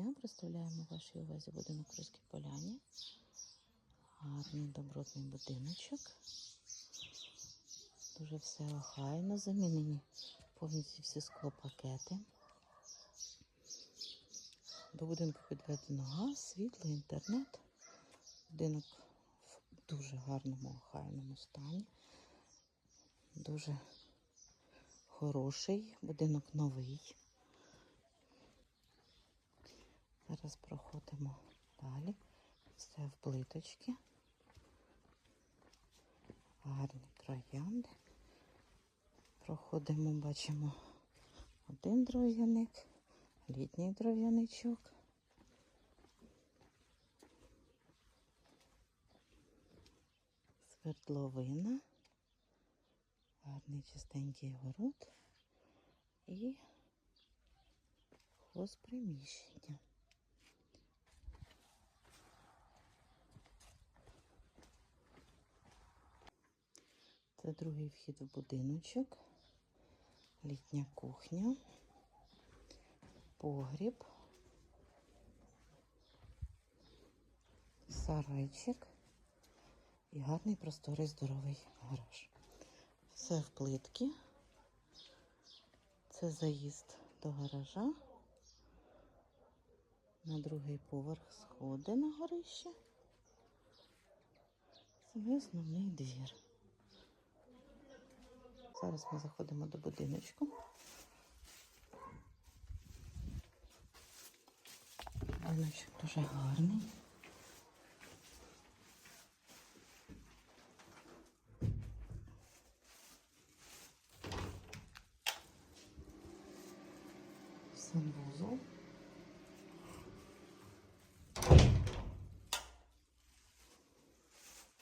дня! Представляємо вашій увазі будинок Руській Поляні. Гарний добротний будиночок. Дуже все охайно, замінені повністю всі склопакети. До будинку підведено газ, світло, інтернет. Будинок в дуже гарному, охайному стані. Дуже хороший, будинок новий. Зараз проходимо далі. Все в плиточки. Гарні троянди. Проходимо, бачимо один дров'яник, літній дров'яничок. Свердловина. Гарний чистенький город і хозприміщення. Це другий вхід в будиночок, літня кухня, погріб, сарайчик і гарний просторий здоровий гараж. Все в плитки. Це заїзд до гаража. На другий поверх сходи на горище. Це основний двір. Зараз ми заходимо до будиночку. Будиночок дуже гарний. Санвузол.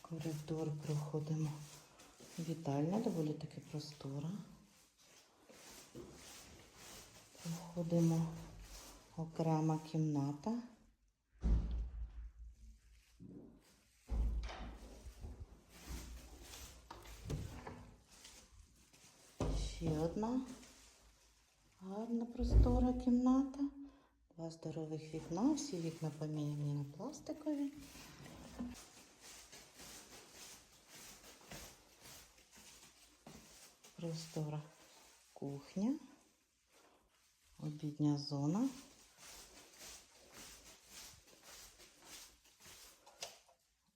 Коридор проходимо. Вітальня, доволі таки простора. Проходимо окрема кімната. Ще одна гарна простора кімната. Два здорових вікна, всі вікна поміняні на пластикові. Простора кухня, обідня зона.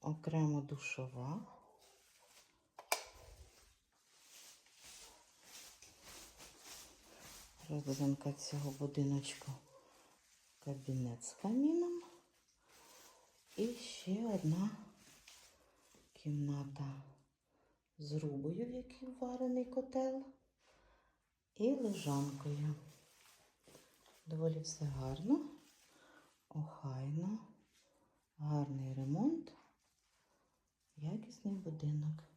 Окремо душова. Родзинка цього будиночку кабінет з каміном. І ще одна кімната з рубою, в якій варений котел, і лежанкою. Доволі все гарно, охайно, гарний ремонт, якісний будинок.